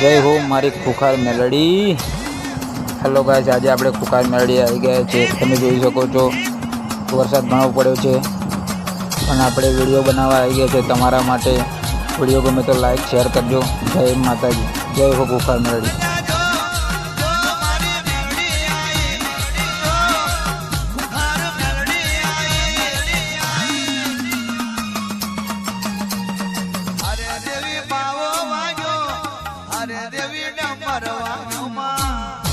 જય હો મારી ખુખાર મેલડી. હેલો ગાઈસ આજે આપણે ખુખાર મેલડી આવી ગયા છે. તમે જોઈ શકો છો, વરસાદ ઘણો પડ્યો છે. પણ આપણે વીડિયો બનાવવા આવી ગયા છે તમારા માટે. વીડિયો ગમે તો લાઈક શેર કરજો. જય માતાજી. જય હો ખુખાર મેલડી. અરે દેવી ને મરવામાં